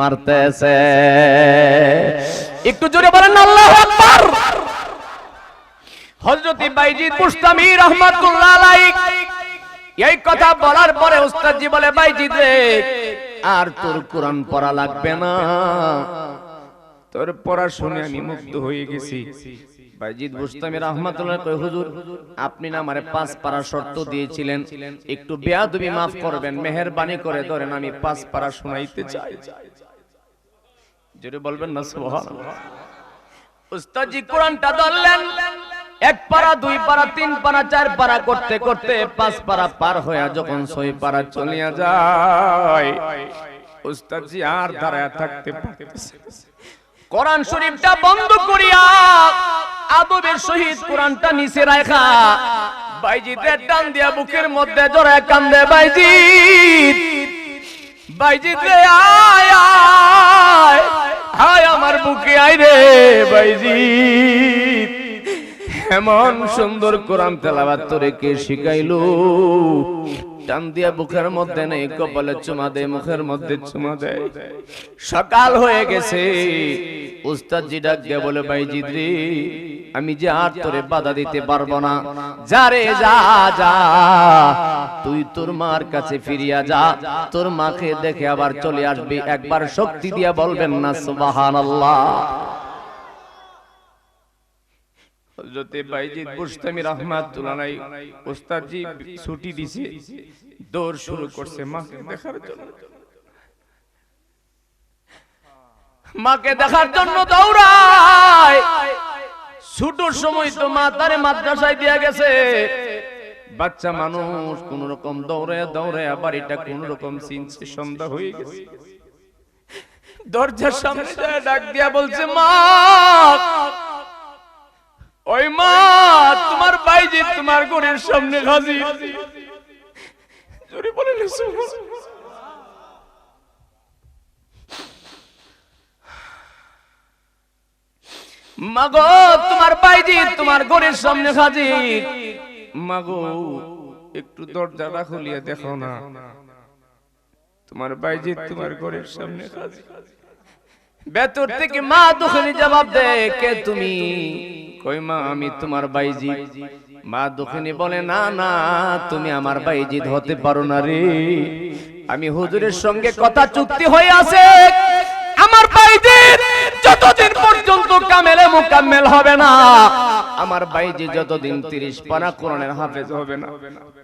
মারতেছে। একটু জোরে বলেন, আল্লাহ আকবার। হযরত বাইজিদ মুস্তামি রাহমাতুল্লাহ আলাইহি। এই কথা বলার পরে উস্তাদজি বলে, বাইজিদ রে, আর তোর কোরআন পড়া লাগবে না। তোর পড়া শুনে আমি মুগ্ধ হয়ে গেছি। বাইজিদ বুস্তামি রহমাতুল্লাহ কয় হুজুর আপনি না আমারে পাঁচ পারা শর্ত দিয়েছিলেন। একটু বেয়াদবি মাফ করবেন মেহেরবানি করে ধরেন আমি পাঁচ পারা শোনাইতে চাই। জোরে বলবেন না সুবহানাল্লাহ। উস্তাদজি কোরআনটা ধরলেন এক পারা দুই পারা তিন পারা চার পারা করতে করতে পাঁচ পারা পার হয়ে যখন ছয় পারা চলিয়া যায় উস্তাদজি আর দাঁড়ায় থাকতে পারতেছে কোরআন শরীফটা বন্ধ করিয়া আদবের সহিত কোরআনটা নিচে রাখা বাইজিদের টান দিয়া বুকের মধ্যে জড়ায় কান্দে, বাইজিদ রে, আয় আয় আমার বুকে, আয় রে, বাইজিদ। এমন সুন্দর কোরআন তেলাবাত তোরে কে শিখাইলো? টান দিয়া বুকের মধ্যে নেই, কপালে চুমা দেয়, মুখের মধ্যে চুমা দেয়। সকাল হয়ে গেছে। উস্তাদ জি ডাক বলে, বাইজিদ রে আমি যে আর তোরে বাধা দিতে পারব না। যা রে যা যা তুই তোর মার কাছে ফিরিয়া যা। তোর মাকে দেখে আবার চলে আসবি। একবার শক্তি দিয়া বলবেন না সুবহানাল্লাহ। হযরতে বাইজিদ বুস্তামি রাহমাতুল্লাহ আলাইহি ছুটি দিছে। দৌড় শুরু করছে মাকে দেখার জন্য। মাকে দেখার জন্য দৌড়ায়। ছুটোর সময় তো মা তারে মাদ্রাসায় দিয়া গেছে। বাচ্চা মানুষ কোন রকম দৌড়ে দৌড়ে বাড়িটা কোন রকম চিনছে, সন্ধ্যা হয়ে গেছে। দরজার সামনে ডাক দিয়া বলছে, মা! ওই মা, তোমার বাইজি তোমার ঘরের সামনে হাজির। জোরে বলেন মাগো, তোমার বাইজি তোমার ঘরের সামনে হাজির। মাগো, একটু দরজাটা খুলিয়ে দেখো না। তোমার বাইজি তোমার ঘরের সামনে হাজির। ভেতর থেকে মা দুখানি জবাব দে, কে তুমি? কই মা, আমি তোমার বাইজি মা দুখানি বলে, না না, তুমি আমার বাইজিদ হতে পারো না রে। আমি হুজুরের সঙ্গে কথা চুক্তি হয়ে আছে। আমার বাইজিদ যতদিন পর্যন্ত কামেলে মুকাম্মেল হবে না, আমার বাইজি যতদিন তিরিশ পারা কোরআনের হাফেজ হবে না,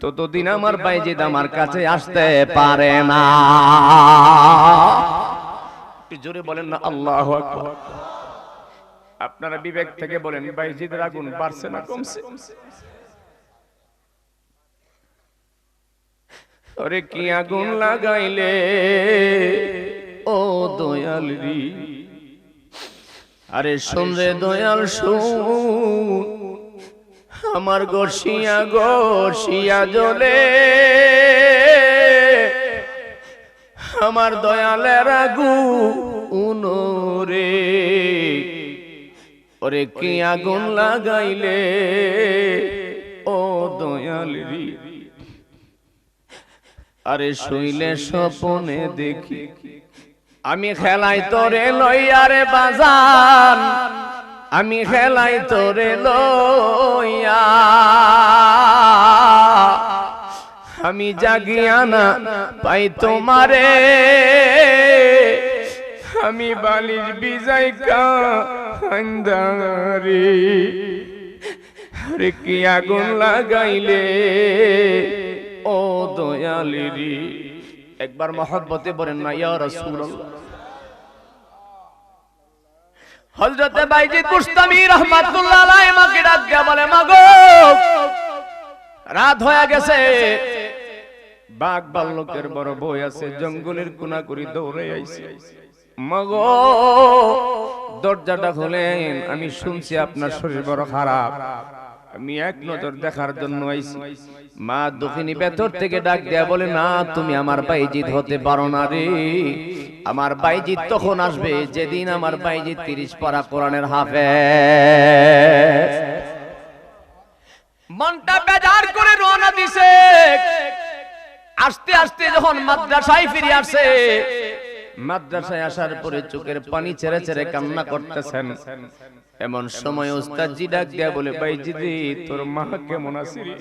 ততদিন আমার বাইজিদ আমার কাছে আসতে পারে না। জোরে বলেন না, আল্লাহ আপনারা বিবেক থেকে বলেন, বাইজিদের আগুন বাড়ছে না কমছে? ওরে কি আগুন লাগাইলে? ও দয়াল রি। আরে শুনরে দয়াল শুন আমার গর্ষিয়া গর্ষিয়া জ্বলে আমার দয়ালের আগু উনরে ওরে কি আগুন লাগাইলে? ও দয়াল আরে শুইলে স্বপনে দেখি আমি খেলাই তোরে লইয়ারে বাজান। আমি খেলাই তোরে লইয়া। আমি জাগিয়া না পাই তোমারে। আমি বালিশ বিজাই কান্দারি আরে কি আগুন লাগাইলে? ও দয়ালিরি একবার মহব্বতে বলেন না, ইয়া রাসূলুল্লাহ। হযরতে বাইজিদ মুস্তামি রাহমাতুল্লাহ আলাইহি মাকে ডাক দিয়া বলে, মাগো, রাত হয়ে গেছে। বাঘ বাল্যকের বড় বই আছে, জঙ্গলের কোনা করি দৌড়ে আইছে। মাগো, দরজাটা খুলেন, আমি শুনছি আপনার শরীর বড় খারাপ। আমি এক নজর দেখার জন্য আইছি। মা দক্ষিণী ভেতর থেকে ডাক দেয়া বলে না তুমি আমার বাইজিৎ হতে পারো না রে। আমার বাইজিৎ তখন আসবে যেদিন আমার বাইজিৎ তিরিশ পারা কোরআনের হাফে মনটা বেজার করে রওনা দিছে। আস্তে আস্তে যখন মাদ্রাসায় ফিরে আসে মাদ্রাসায় আসার পরে চোখের পানি ছেড়ে ছেড়ে কান্না করতেছেন। এমন সময় ওস্তাদজি ডাক দেয়া বলে ভাইজি তোর মা কেমন আছে রে?"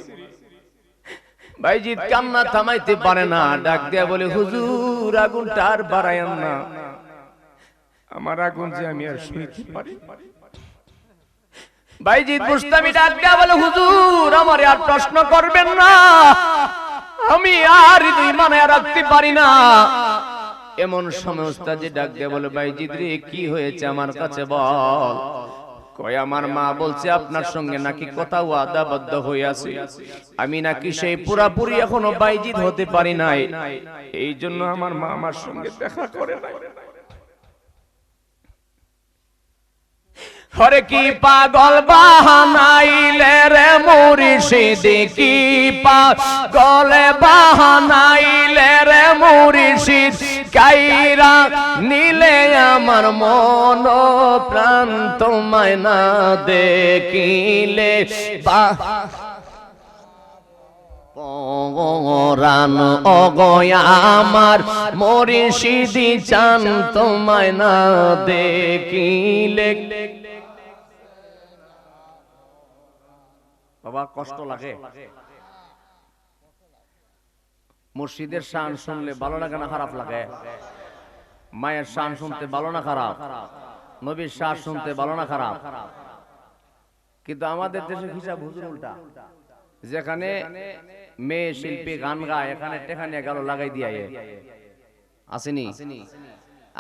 ভাইজিৎ কান্না থামাইতে পারে না। ডাক দেয়া বলে, হুজুর, আগুনটা আর বাড়াইন না। আমার আগুন যে আমি আর সইতে পারি। ভাইজিৎ বুস্তামি ডাক দেয়া বলে, হুজুর, আমারে আর প্রশ্ন করবেন না। আমি আর মানে রাখতে পারি না। এমন সময় উস্তাদ ডাক দেয়া বলে ভাইজিৎ রে কি হয়েছে আমার কাছে বল? কয় আমার মা বলছে আপনার সঙ্গে নাকি কথা ওয়াদাবদ্ধ হয়ে আছে। আমি নাকি সেই পুরাপুরি এখনও বাইজিৎ হতে পারি নাই। এই জন্য আমার মা আমার সঙ্গে দেখা করে নাই। হরে কি পাগল বাহানাইলে রে মুরিশিদি কি পাগল বাহানাইলে রে মুরিশিদ কাইরা নিলে আমার মন প্রাণ তোমায় না দেখিলে। পরাণ অগয়া আমার মরিষিদি চান তোমায় না দেখিলে। বাবা, কষ্ট লাগে। মুর্শিদের শান শুনলে ভালো না, খারাপ লাগে? মায়ের শান শুনতে ভালো না, খারাপ? নবীর শান শুনতে ভালো না, খারাপ? কিন্তু আমাদের দেশে হিসাব হুজুর উল্টা। যেখানে মেয়ে শিল্পী গান গায়, এখানে টেখানে গেল লাগাই দিয়া। আসেনি?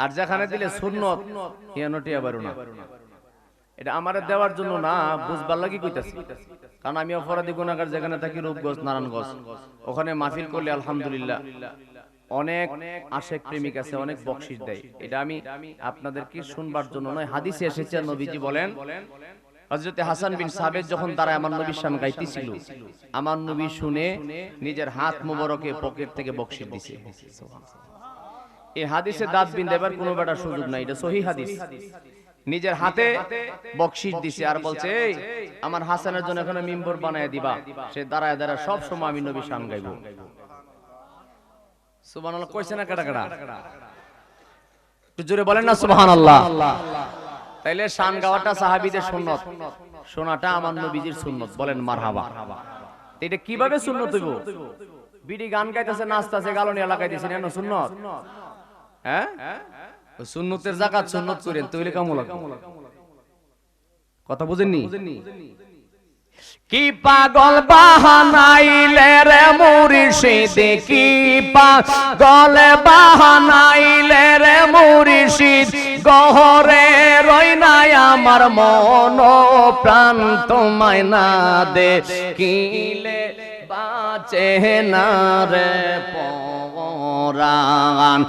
আর যেখানে দিলে সুন্নত হিয়ানটি আবার না। এটা আমার দেওয়ার জন্য না, বুঝবার লাগি কইতাছি। কারণ আমি অপরাধী গুণাগার যেখানে থাকি রূপগঞ্জ, নারায়ণগঞ্জ। ওখানে মাহফিল করলে আলহামদুলিল্লাহ অনেক আশেক প্রেমিক আছে, অনেক বকশিস দেয়। এটা আমি আপনাদেরকে শুনবার জন্য নয়, হাদিসে এসেছে নবীজি বলেন, হযরতে হাসান বিন সাবেদ যখন তারা আমার নবীর সামনে গাইতেছিল, আমার নবী শুনে নিজের হাত মোবারকে পকেট থেকে বকশিস দিছে। এই হাদিসে দাঁত বিন দেবার কোনো বেটার সুযোগ নাই, এটা সহি হাদিস। নিজের হাতে বকশিস দিছে আর বলছে এই আমার হাসানের জন্য এখানে মিম্বর বানায় দিবা। সে দাঁড়ায় দাঁড়ায় সব সময় আমি নবী শান গাইবো সুবহানাল্লাহ কইছে না কাটা কাটা? একটু জোরে বলেন না সুবহানাল্লাহ। তাইলে শান গাওয়াটা সাহাবীদের সুন্নত। শোনাটা আমার নবীজির সুন্নত। বলেন মারহাবা। এটা কীভাবে সুন্নত হইব? বিডি গান গাইতেছে নাচতেছে গালনি লাগাইতেছে কেন সুন্নত? হ্যাঁ? ওই সুন্নতের জাকাত সুন্নত করেন তৈরি কামো লাগে কথা বুঝেননি? কি পাগল বাহানাইলে রে মুরিশিদ, কি পাগল বাহানাইলে রে মুরিশিদ, গহরে রই নাই আমার মন প্রাণ তোমায় না দে। কিলে বাঁচে পরান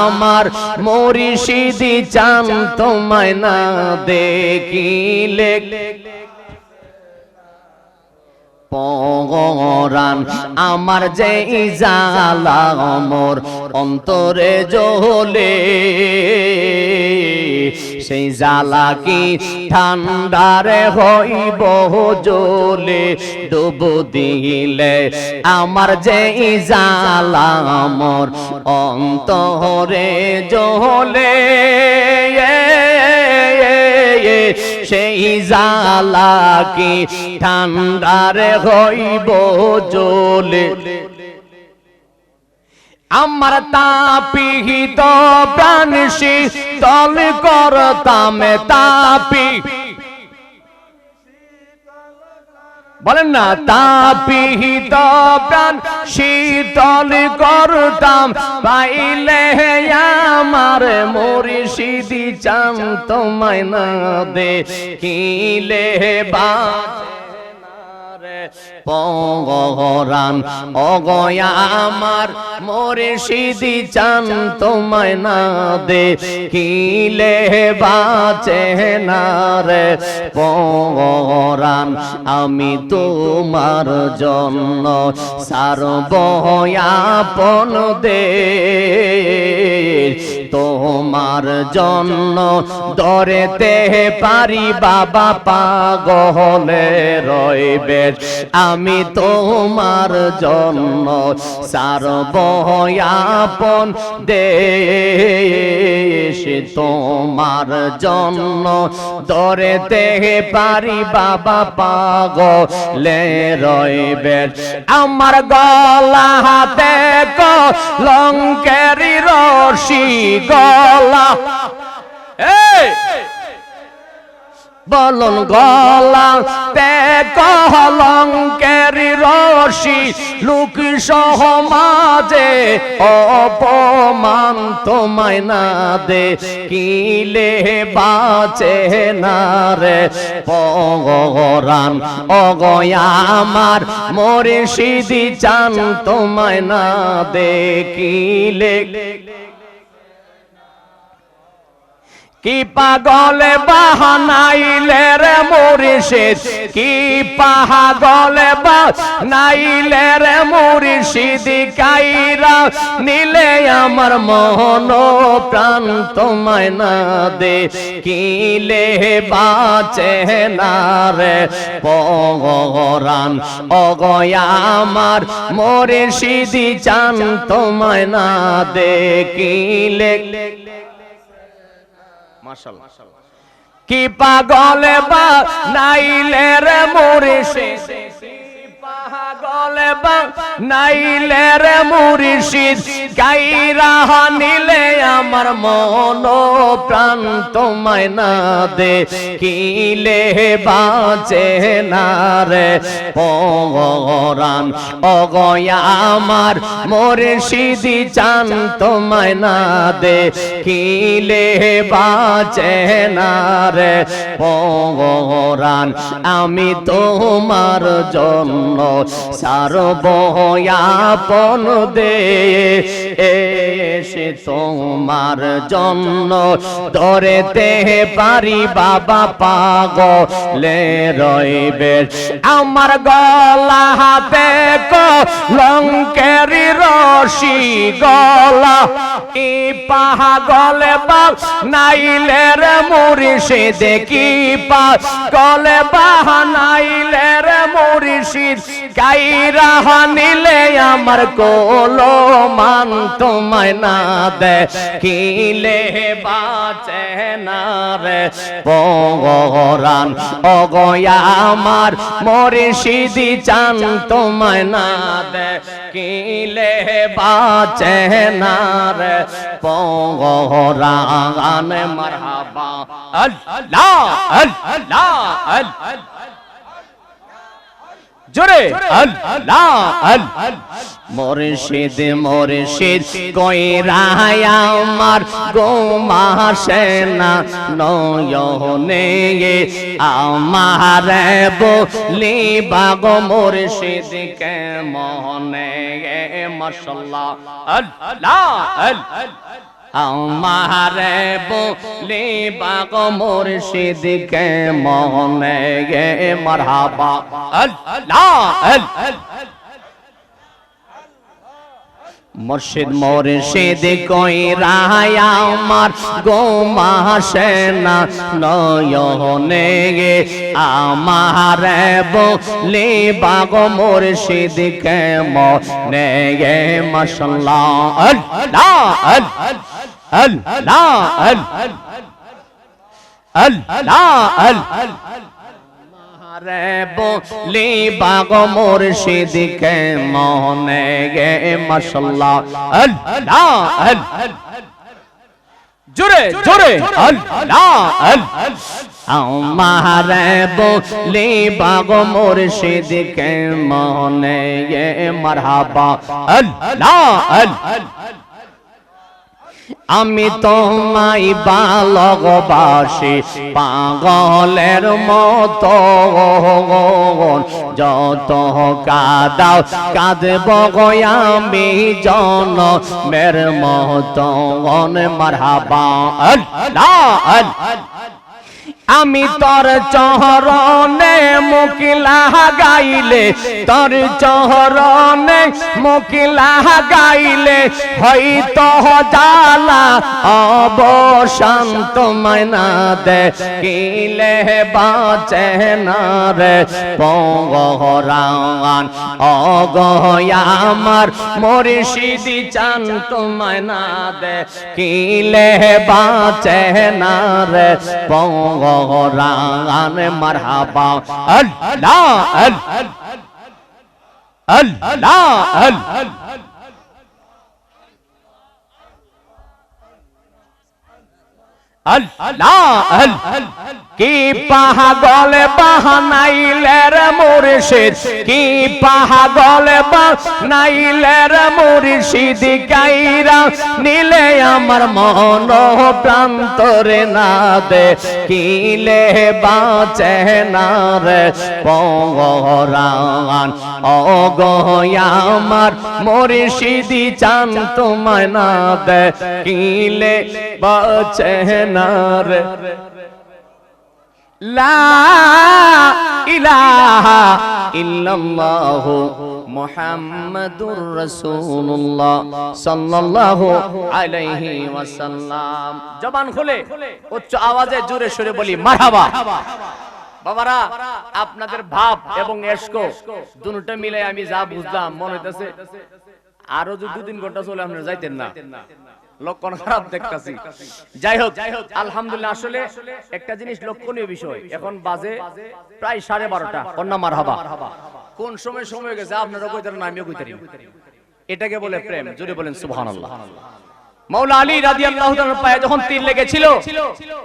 আমার মরিষিদি চান তোমায় না দেখিলে। পরাণ আমার যে জালা মোর অন্তরে জ্বলে, সেই জালা কি ঠান্ডারে হইব জ্বলে? ডুব দিলে আমার যে জালা মোর অন্তরে জ্বলে। সেই জালাকে ঠান্ডারে হইব জলে আমার তাপিহিত প্রাণ শীতল করতাম তাপি। বলেন না তাপিহিত প্রাণ শীতল করতাম পাইলে আমার মরিষিদি চান তোমায় না দে কিলে বা পরাণ অগয়া আমার মোরে সিদি চান তোমায় না দে। কিলে বাঁচে না রে পরাণ আমি তোমার জন্য সারবয়াপন দে তোমার জন্য দরেতে পারি বাবা পাগলে রইবে। আমি তোমার জন্য সারবয়াপন দেশ। তোমার জন্য দরেতে পারি বাবা পাগলে রইবে। আমার গলা হাতে লঙ্কেরি রশি গলা। বলন গলা। তে কলঙ্কেরি রশি লোক সমাজে অপমান তোমায় না দে কিলে বাঁচে না রে? পগরান অগয়া আমার মরে সিদি চান তোমায় না দেখিলে কি পাগলে বাহানাইলে রে মুর্শিদ? কি পাগলে বাহানাইলে রে মুর্শিদ? কাইরা নিলে আমার মন প্রাণ তোমায় না দে। কিলে বাঁচে না রে পগরান অগয়া আমার মোরে সিদি চান তোমায় না দেখিলে কি পাগলে বা নাইলে রে মোরে সে পাগলে নাইলে রে মুর্শিদ, গাইরা নিলে আমার মন প্রাণ তোমায় না দে। কিলে বাঁচে না রে পরান অগয়া আমার মুর্শিদি চান তোমায় না দে। কিলে বাঁচে না রে পরান আমি তোমার জন্য সারবয়াপন দে এসে তোমার জন্য ধরেতে পারি বাবা পাগ লে রইবে। আমার গলা হাতে লঙ্কেরি রশি গলা কি পাগলে বা নাইলে রে মুরিষে দেখি পা গলে বাহানাইলে রে মুরিষিদ গাইরা নিলে আমার কোলো মান তোমায় না দে, কিলে বাঁচে না রে পগরান অগয়া আমার মরে সিদি চান তোমায় না দে, কিলে বাঁচে না রে পগরান মারহাবা। আল্লাহ আল্লাহ আল্লাহ। জোরে। আল্লাহ আল্লাহ মুর্শিদ মুর্শিদ কইরায় আমার? গোমাসে না নয়নে আমার বলি বাগ মুর্শিদ কে মনে মাশাল্লাহ। আল্লাহ আল্লাহ আমারে বলি বাগ মুর্শিদ কে মনে গে মারহাবা? আল্লাহ! আল্লাহ মুর্শিদ মুর্শিদ কই রায় আমার গোমাসে না নয়নে গে। আমার বলি বাগ মুর্শিদ কে মনে গে মাশাল্লাহ? আল্লাহ আল্লাহ! আল্লাহ আল্লাহ রে বলি বাগ মুর্শিদ কে মনে গে মাশাল্লাহ। আল্লাহ জোরে জোরে। আল্লাহ আমার বলি বাগ মুর্শিদ কে মনে গে মারহাবা। আল্লাহ আমি তোমায় ভালোবাসি পাগলের মত। যত কাদাও কাঁদব আমি জন মের মত। মারহাবা আল্লাহ। আমি তোর চহরনে মুকিলা গাইলে তোর চহরনে মুকিলা গাইলে হয়তো জালা অবসান তোমায় না দে কিলে বাঁচে না রে পঙ্গরান অগয়া আমার মরিষিদি চান তোমায় না দে কিলে বাঁচে না রে পঙ্গরান মারহাবা। আল্লাহ আল্লাহ আল্লাহ কি পাহাগল বাহানাইলের মুর্শিদ? কি পাহাগল বাহানাইলের মুর্শিদ? গাইরা নিলে আমার মন প্রান্তরে না দে কিলে বাঁচে না রে পঙ্গরান অগয়া আমার মুর্শিদি, চান তোমায় না দে কিলে বাঁচে জবান খুলে, উচ্চ আওয়াজে জোরে সুরে বলি, মারহাবা। বাবারা, আপনাদের ভাব এবং এসকো দুটোটা মিলে আমি যা বুঝলাম, মনে হইতেছে আরও যদি দু তিন ঘণ্টা চলে, আপনারা যাইতেন না। লক্ষণ খারাপ দেখতাছি। যাই হোক, আলহামদুলিল্লাহ, আসলে একটা জিনিস লক্ষণীয় বিষয়। এখন বাজে প্রায় সাড়ে বারোটা। কন্যা মার হাবা কোন সময় সময় গেছে, আপনারা কইতারেন না, আমিও কইতারি এটাকে বলে প্রেম জোরে বলেন মাওলা আলী পায়ে যখন তীর লেগেছিল,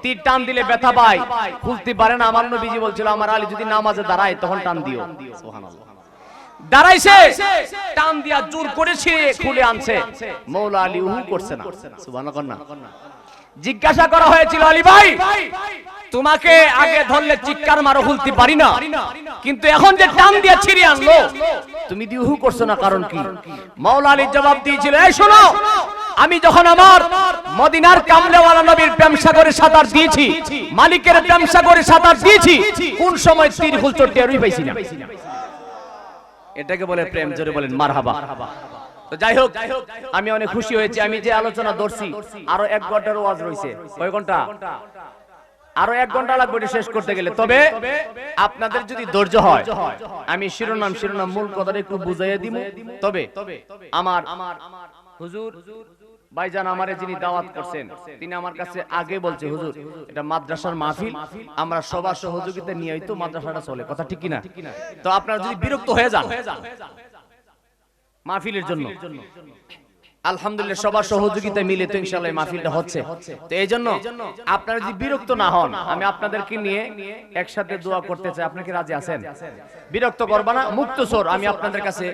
তীর টান দিলে ব্যথা পায়। খুলতে পারে না, আমার নবীজি বলছিল, আমার আলী যদি নামাজে দাঁড়ায়, তখন টান দিও। দাঁড়াইছে। টান দিয়া জোর করে ছিঁড়ে খুলে আনছে। মৌলা আলী উহু করছে না। সুবহানাল্লাহ জিজ্ঞাসা করা হয়েছিল আলী ভাই তোমাকে আগে ধরলে চিৎকার মারো খুলতে পারি না। কিন্তু এখন যে টান দিয়া ছিঁড়ে আনলো তুমি দিউহু করছ না কারণ কি? মাওলা আলী জবাব দিয়েছিল এই শোনো আমি যখন আমার মদিনার কামলেওয়ালা নবীর প্রেম সাগরে সাঁতার দিয়েছি মালিকের প্রেম সাগরে সাঁতার দিয়েছি কোন সময় তীর খুলতো টেরই পাইছি না। এটাকে বলে প্রেম জোরে বলেন মারহাবা। তো যাই হোক আমি অনেক খুশি হয়েছি আমি যে আলোচনা ধরছি আরও এক ঘণ্টার ওয়াজ রয়েছে। কয় ঘণ্টা? আরও এক ঘণ্টা লাগবে এটা শেষ করতে গেলে। তবে আপনাদের যদি ধৈর্য হয় আমি শিরোনাম শিরোনাম মূল কথাটা একটু বুঝাইয়া দিব তবে আমার হুজুর, ভাইজান আমারে যিনি দাওয়াত করছেন, তিনি আমার কাছে আগে বলছে, হুজুর, এটা মাদ্রাসার মাহফিল, আমরা সবার সহযোগিতা নিয়ে হয়তো মাদ্রাসাটা চলে। কথা ঠিক কিনা? তো আপনারা যদি বিরক্ত হয়ে যান, মাহফিলের জন্য। আলহামদুলিল্লাহ সবার সহযোগিতা মিলে তো ইনশাআল্লাহ এই মাহফিলটা হচ্ছে। তো এই জন্য আপনারা যদি বিরক্ত না হন আমি আপনাদেরকে নিয়ে একসাথে দোয়া করতে চাই। আপনি কি রাজি আছেন? বিরক্ত করবা না মুক্ত স্বর। আমি আপনাদের কাছে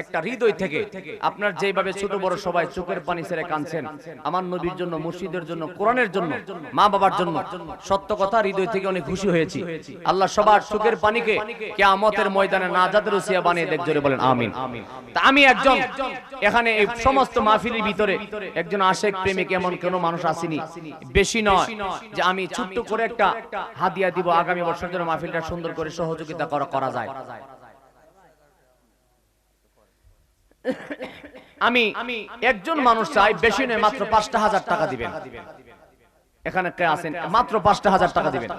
একটা হৃদয় থেকে আপনার যেভাবে ছোট বড় সবাই চোখের পানি ছেড়ে কাঁদছেন আমার নবীর জন্য মুর্শিদের জন্য কোরআনের জন্য মা বাবার জন্য সত্য কথা হৃদয় থেকে অনেক খুশি হয়েছি। আল্লাহ সবার চোখের পানিকে কিয়ামতের ময়দানে নাজাদের উসিয়া বানিয়ে দেখ জোরে বলেন আমিন তা আমি একজন এখানে এই সমস্ত মাহফিলের ভিতরে একজন আশেক প্রেমিক এমন কোন মানুষ আসেনি। বেশি নয় যে আমি ছোট্ট করে একটা হাদিয়া দিব, আগামী বছর জন্য মাহফিলটা সুন্দর করে সহযোগিতা করা যায়। আমি একজন মানুষ চাই, বেশি নয়, মাত্র পাঁচটা হাজার টাকা দিবেন। এখানে কে আছেন? মাত্র পাঁচটা হাজার টাকা দিবেন।